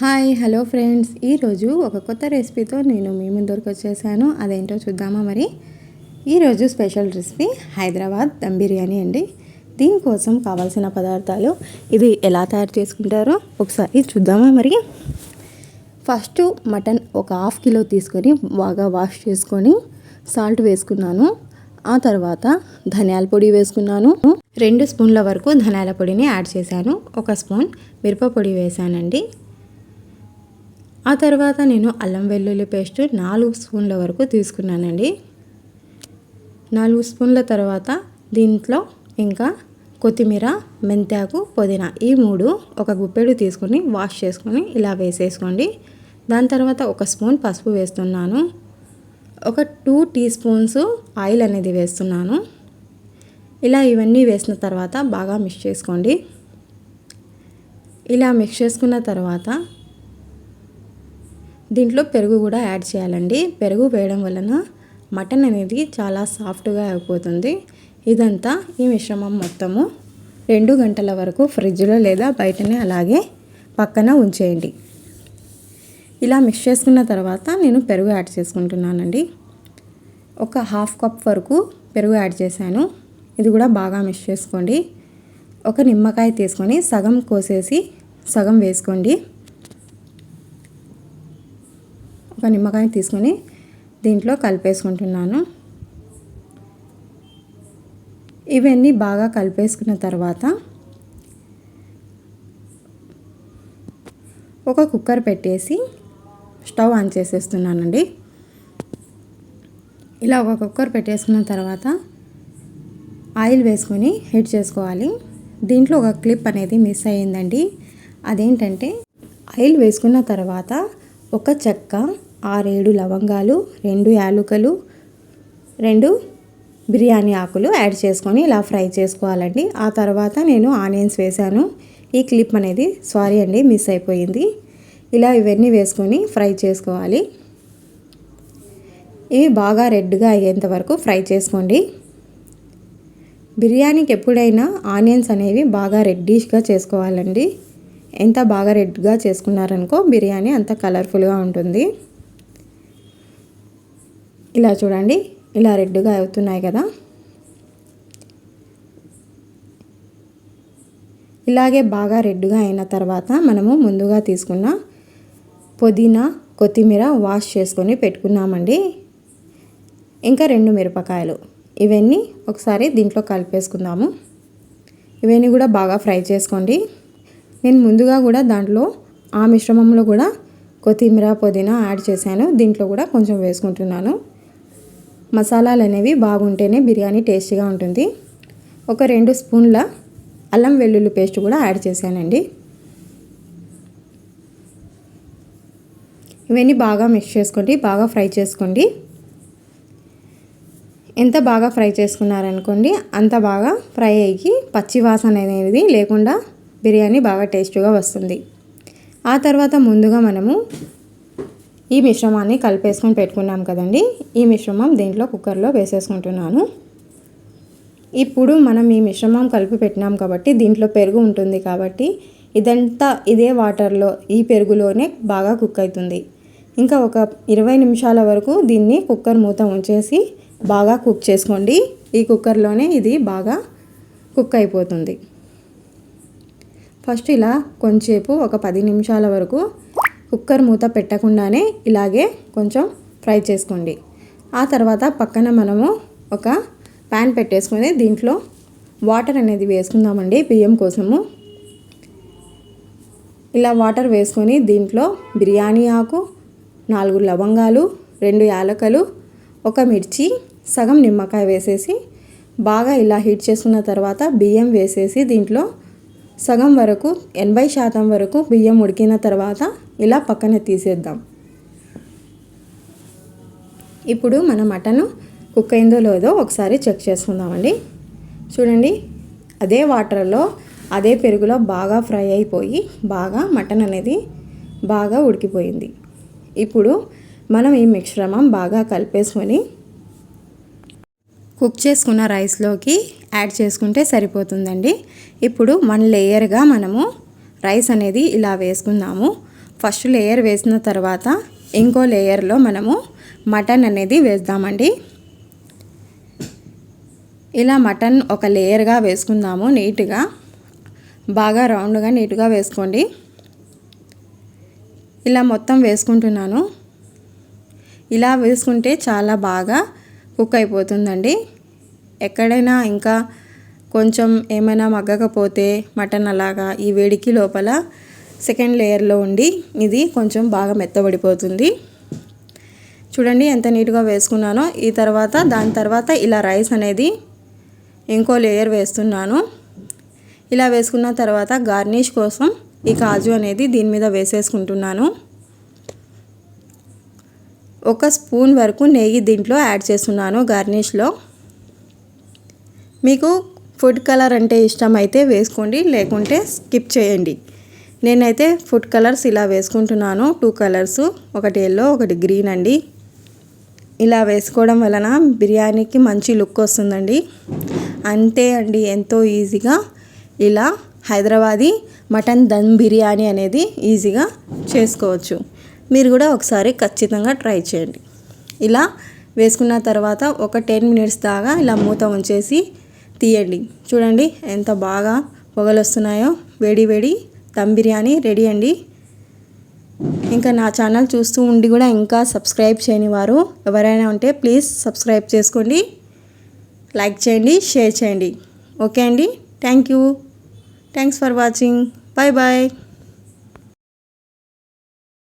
Hi hello friends. ఈరోజు ఒక కొత్త రెసిపీతో నేను మీ ముందరికి వచ్చేసాను. అదేంటో చూద్దామా మరి? ఈరోజు స్పెషల్ రెసిపీ హైదరాబాద్ దమ్ బిర్యానీ అండి. దీనికోసం కావాల్సిన పదార్థాలు ఇది ఎలా తయారు చేసుకుంటారో ఒకసారి చూద్దామా మరి? ఫస్ట్ మటన్ ఒక హాఫ్ కిలో తీసుకొని బాగా వాష్ చేసుకొని సాల్ట్ వేసుకున్నాను. ఆ తర్వాత ధనియాల పొడి వేసుకున్నాను. రెండు స్పూన్ల వరకు ధనియాల పొడిని యాడ్ చేశాను. ఒక స్పూన్ మిరప పొడి వేశానండి. ఆ తర్వాత నేను అల్లం వెల్లుల్లి పేస్ట్ నాలుగు స్పూన్ల వరకు తీసుకున్నానండి. నాలుగు స్పూన్ల తర్వాత దీంట్లో ఇంకా కొత్తిమీర మెంతాకు పుదీనా ఈ మూడు ఒక గుప్పెడు తీసుకొని వాష్ చేసుకొని ఇలా వేసేసుకోండి. దాని తర్వాత ఒక స్పూన్ పసుపు వేస్తున్నాను. ఒక టూ టీ స్పూన్స్ ఆయిల్ అనేది వేస్తున్నాను. ఇలా ఇవన్నీ వేసిన తర్వాత బాగా మిక్స్ చేసుకోండి. ఇలా మిక్స్ చేసుకున్న తర్వాత దీంట్లో పెరుగు కూడా యాడ్ చేయాలండి. పెరుగు వేయడం వలన మటన్ అనేది చాలా సాఫ్ట్గా అయిపోతుంది. ఇదంతా ఈ మిశ్రమం మొత్తము రెండు గంటల వరకు ఫ్రిడ్జ్లో లేదా బయటనే అలాగే పక్కన ఉంచేయండి. ఇలా మిక్స్ చేసుకున్న తర్వాత నేను పెరుగు యాడ్ చేసుకుంటున్నానండి. ఒక హాఫ్ కప్ వరకు పెరుగు యాడ్ చేశాను. ఇది కూడా బాగా మిక్స్ చేసుకోండి. ఒక నిమ్మకాయ తీసుకొని సగం కోసేసి సగం వేసుకోండి. ఒక నిమ్మకాయ తీసుకొని దీంట్లో కలిపేసుకుంటున్నాను. ఇవన్నీ బాగా కలిపేసుకున్న తర్వాత ఒక కుక్కర్ పెట్టేసి స్టవ్ ఆన్ చేసేస్తున్నానండి. ఇలా ఒక కుక్కర్ పెట్టేసుకున్న తర్వాత ఆయిల్ వేసుకొని హీట్ చేసుకోవాలి. దీంట్లో ఒక క్లిప్ అనేది మిస్ అయ్యిందండి. అదేంటంటే ఆయిల్ వేసుకున్న తర్వాత ఒక చెక్క ఆరేడు లవంగాలు రెండు యాలుకలు రెండు బిర్యానీ ఆకులు యాడ్ చేసుకొని ఇలా ఫ్రై చేసుకోవాలండి. ఆ తర్వాత నేను ఆనియన్స్ వేశాను. ఈ క్లిప్ అనేది సారీ అండి మిస్ అయిపోయింది. ఇలా ఇవన్నీ వేసుకొని ఫ్రై చేసుకోవాలి. ఇవి బాగా రెడ్గా అయ్యేంత వరకు ఫ్రై చేసుకోండి. బిర్యానీకి ఎప్పుడైనా ఆనియన్స్ అనేవి బాగా రెడ్డిష్గా చేసుకోవాలండి. ఎంత బాగా రెడ్గా చేసుకున్నారనుకో బిర్యానీ అంత కలర్ఫుల్గా ఉంటుంది. ఇలా చూడండి ఇలా రెడ్గా అవుతున్నాయి కదా. ఇలాగే బాగా రెడ్గా అయిన తర్వాత మనము ముందుగా తీసుకున్న పుదీనా కొత్తిమీర వాష్ చేసుకొని పెట్టుకున్నామండి. ఇంకా రెండు మిరపకాయలు. ఇవన్నీ ఒకసారి దీంట్లో కలిపేసుకుందాము. ఇవన్నీ కూడా బాగా ఫ్రై చేసుకోండి. నేను ముందుగా కూడా దాంట్లో ఆ మిశ్రమంలో కూడా కొత్తిమీర పుదీనా యాడ్ చేశాను. దీంట్లో కూడా కొంచెం వేసుకుంటున్నాను. మసాలాలు అనేవి బాగుంటేనే బిర్యానీ టేస్టీగా ఉంటుంది. ఒక రెండు స్పూన్ల అల్లం వెల్లుల్లి పేస్ట్ కూడా యాడ్ చేశానండి. ఇవన్నీ బాగా మిక్స్ చేసుకోండి బాగా ఫ్రై చేసుకోండి. ఎంత బాగా ఫ్రై చేసుకున్నారనుకోండి అంత బాగా ఫ్రై అయ్యి పచ్చి వాసన అనేది లేకుండా బిర్యానీ బాగా టేస్ట్గా వస్తుంది. ఆ తర్వాత ముందుగా మనము ఈ మిశ్రమాన్ని కలిపేసుకొని పెట్టుకున్నాం కదండి. ఈ మిశ్రమం దీంట్లో కుక్కర్లో వేసేసుకుంటున్నాను. ఇప్పుడు మనం ఈ మిశ్రమం కలిపి పెట్టినాం కాబట్టి దీంట్లో పెరుగు ఉంటుంది కాబట్టి ఇదంతా ఇదే వాటర్లో ఈ పెరుగులోనే బాగా కుక్ అవుతుంది. ఇంకా ఒక ఇరవై నిమిషాల వరకు దీన్ని కుక్కర్ మూత ఉంచేసి బాగా కుక్ చేసుకోండి. ఈ కుక్కర్లోనే ఇది బాగా కుక్ అయిపోతుంది. ఫస్ట్ ఇలా కొంచెంసేపు ఒక పది నిమిషాల వరకు కుక్కర్ మూత పెట్టకుండానే ఇలాగే కొంచెం ఫ్రై చేసుకోండి. ఆ తర్వాత పక్కన మనము ఒక ప్యాన్ పెట్టేసుకొని దీంట్లో వాటర్ అనేది వేసుకుందామండి బియ్యం కోసము. ఇలా వాటర్ వేసుకొని దీంట్లో బిర్యానీ ఆకు నాలుగు లవంగాలు రెండు యాలకలు ఒక మిర్చి సగం నిమ్మకాయ వేసేసి బాగా ఇలా హీట్ చేసుకున్న తర్వాత బియ్యం వేసేసి దీంట్లో సగం వరకు ఎనభై శాతం వరకు బియ్యం ఉడికిన తర్వాత ఇలా పక్కన తీసేద్దాం. ఇప్పుడు మన మటన్ కుక్ అయిందో లేదో ఒకసారి చెక్ చేసుకుందామండి. చూడండి అదే వాటర్లో అదే పెరుగులో బాగా ఫ్రై అయిపోయి బాగా మటన్ అనేది బాగా ఉడికిపోయింది. ఇప్పుడు మనం ఈ మిశ్రమం బాగా కలిపేసుకొని కుక్ చేసుకున్న రైస్లోకి యాడ్ చేసుకుంటే సరిపోతుందండి. ఇప్పుడు వన్ లేయర్గా మనము రైస్ అనేది ఇలా వేసుకుందాము. ఫస్ట్ లేయర్ వేసిన తర్వాత ఇంకో లేయర్లో మనము మటన్ అనేది వేద్దామండి. ఇలా మటన్ ఒక లేయర్గా వేసుకుందాము నీట్గా. బాగా రౌండ్గా నీట్గా వేసుకోండి. ఇలా మొత్తం వేసుకుంటున్నాను. ఇలా వేసుకుంటే చాలా బాగా కుక్ అయిపోతుందండి. ఎక్కడైనా ఇంకా కొంచెం ఏమైనా మగ్గకపోతే మటన్ అలాగా ఈ వేడికి లోపల సెకండ్ లేయర్లో ఉండి ఇది కొంచెం బాగా మెత్తబడిపోతుంది. చూడండి ఎంత నీట్గా వేసుకున్నానో. ఈ తర్వాత దాని తర్వాత ఇలా రైస్ అనేది ఇంకో లేయర్ వేస్తున్నాను. ఇలా వేసుకున్న తర్వాత గార్నిష్ కోసం ఈ కాజు అనేది దీని మీద వేసేసుకుంటున్నాను. ఒక స్పూన్ వరకు నెయ్యి దీంట్లో యాడ్ చేస్తున్నాను గార్నిష్లో. మీకు ఫుడ్ కలర్ అంటే ఇష్టం అయితే వేసుకోండి లేకుంటే స్కిప్ చేయండి. నేనైతే ఫుడ్ కలర్స్ ఇలా వేసుకుంటున్నాను టూ కలర్స్ ఒకటి ఎల్లో ఒకటి గ్రీన్ అండి. ఇలా వేసుకోవడం వలన బిర్యానీకి మంచి లుక్ వస్తుందండి. అంతే అండి ఎంతో ఈజీగా ఇలా హైదరాబాదీ మటన్ దమ్ బిర్యానీ అనేది ఈజీగా చేసుకోవచ్చు. మీరు కూడా ఒకసారి ఖచ్చితంగా ట్రై చేయండి. ఇలా వేసుకున్న తర్వాత ఒక టెన్ మినిట్స్ దాకా ఇలా మూత ఉంచేసి తీయండి. చూడండి ఎంత బాగా పొగలు వస్తున్నాయో వేడి వేడి దమ్ బిర్యానీ రెడీ అండి. ఇంకా నా ఛానల్ చూస్తూ ఉండి కూడా ఇంకా సబ్స్క్రైబ్ చేయని వారు ఎవరైనా ఉంటే ప్లీజ్ సబ్స్క్రైబ్ చేసుకోండి. లైక్ చేయండి షేర్ చేయండి. ఓకే అండి. Thank you. Thanks for watching. Bye bye